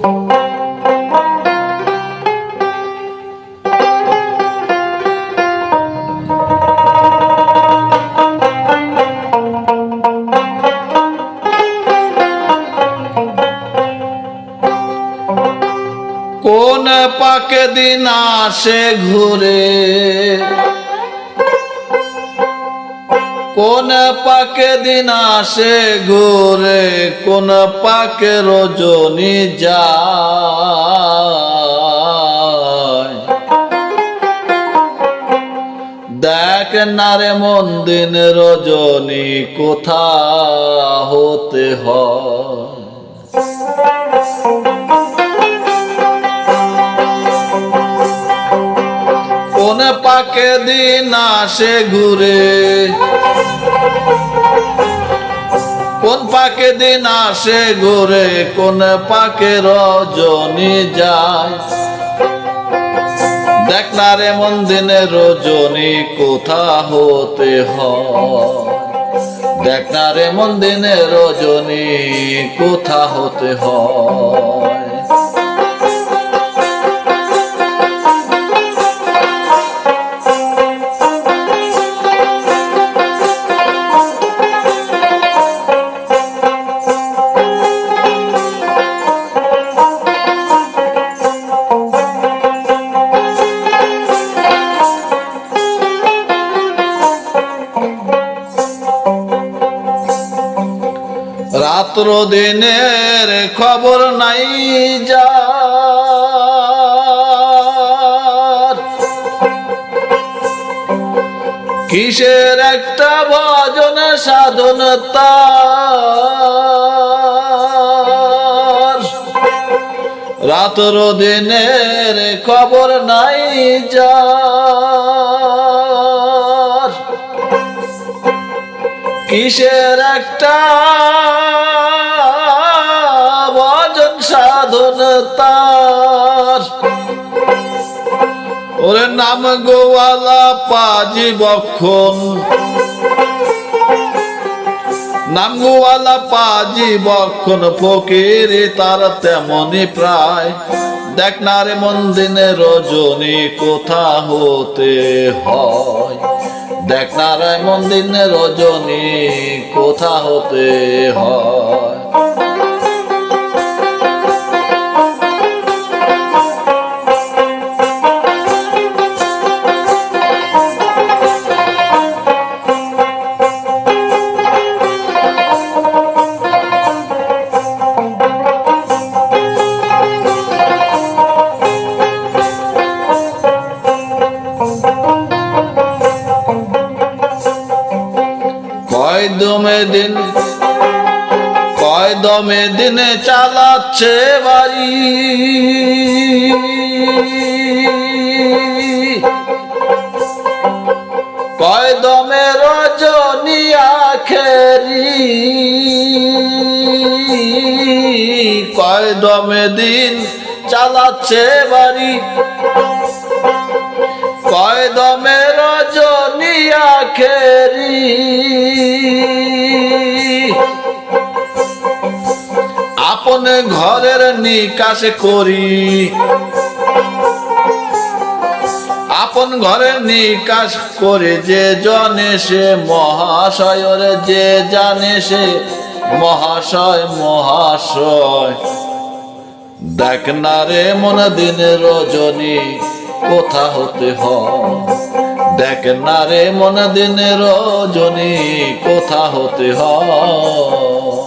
কোন পাকে দিন আসে ঘুরে? কোন পাকে দিন আসে ঘুরে, কোন পাকে রজনী যায়। দেখ না রে দিন রজনী, কোথা হতে হয়? কোন পাকে দিন আসে ঘুরে কোন পাকে দিন আসে ঘুরে, কোন পাকে রজনী যায়? দেখ না রে মন দিনে রজনী কোথা হতে হয়। দেখ না রে মন দিনে রজনী কোথা হতে হয়। রাত্র দিনের খবর নাই যা কিসের একটা ভজন সাধন তার? রাত্র দিনের খবর নাই যা কিসের একটা ভজন সাধন তার। ওরে নাম গোয়ালা পাজি বক্ষণ। নাম গোয়ালা পাজি বক্ষণ, ফকির তার তেমনি প্রায়। দেখ না রে মন দিনে রজনী কোথা হতে হয়। দেখ নারায় মন্দির মন রজনী কোথা হতে হয়? কয় দমে দিন কয় দিনে চালাচ্ছে বাড়ি কয় দমে রজনী আখেরি কয় দমে দিন চালাচ্ছে বাড়ি। কয় দমে রজনী আখেরি আপন ঘরের নিকাশ করি। আপন ঘরের নিকাশ করে যে জনে সে মহাশয়ের, যে জানে সে মহাশয় মহাশয়। দেখ না রে মন দিন রজনী, কোথা হতে হয়? দেখ না রে মন দিন রজনী, কোথা হতে হয়?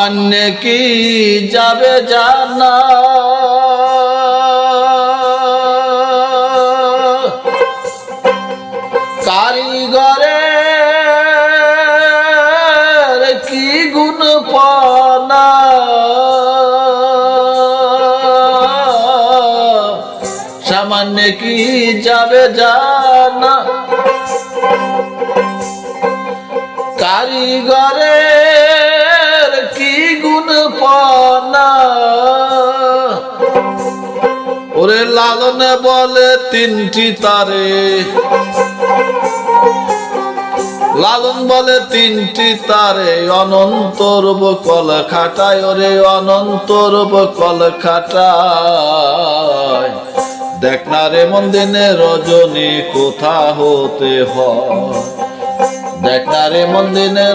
সামান্য কি যাবে জানা কারিগরের কি গুণ পানা সামান্য কি যাবে জানা কারিগরের কি ওরে লালনে বলে তিনটি তারে। লালন বলে তিনটি তারে অনন্ত রূপ কল খাটায়। ওরে অনন্ত রূপ কল খাটায়। দেখ না রে মন দিনে রজনী কোথা হতে হয়। দেখ না রে মন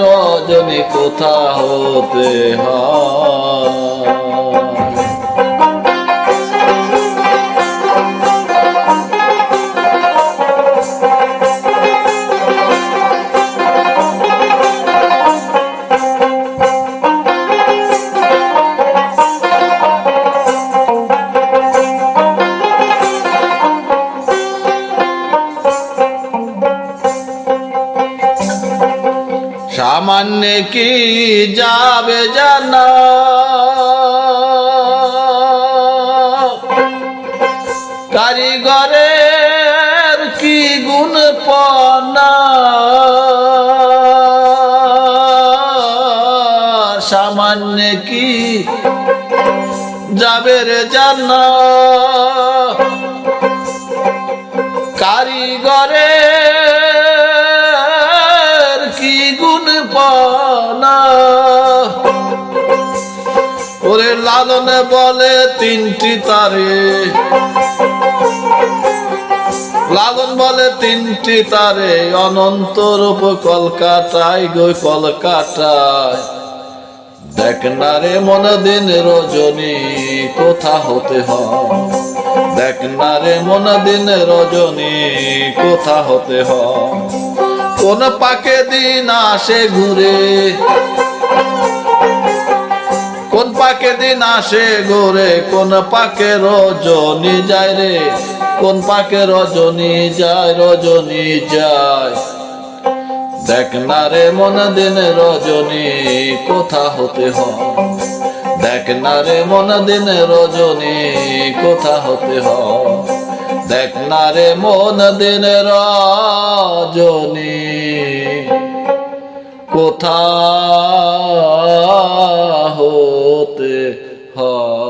রজনী কোথা হতে হয়? সামান্য কি যাবে জানা? কারিগরের কি গুণ পনা? সামান্য কি যাবে রে জানা? কারিগরের বলে তিনটি তারে। লালন বলে তিনটি তারে, অনন্ত রূপ কলকাতায় গো কলকাতায় দেখ না রে মন দিন রজনী, কোথা হতে হয়? দেখ না রে মন দিন রজনী, কোথা হতে হয়? কোন পাকে দিন আসে ঘুরে পাকে দিন আসে গোরে? কোন পাকে রজনী যায় রে? কোন পাকে রজনী যায় রজনী যায় দেখ না রে মন দিন রজনী, কোথা হতে হয়? দেখ না রে মন দিন রজনী, কোথা হতে হয়? দেখ না রে মন দিন রজনী। কোথা হতে হয়?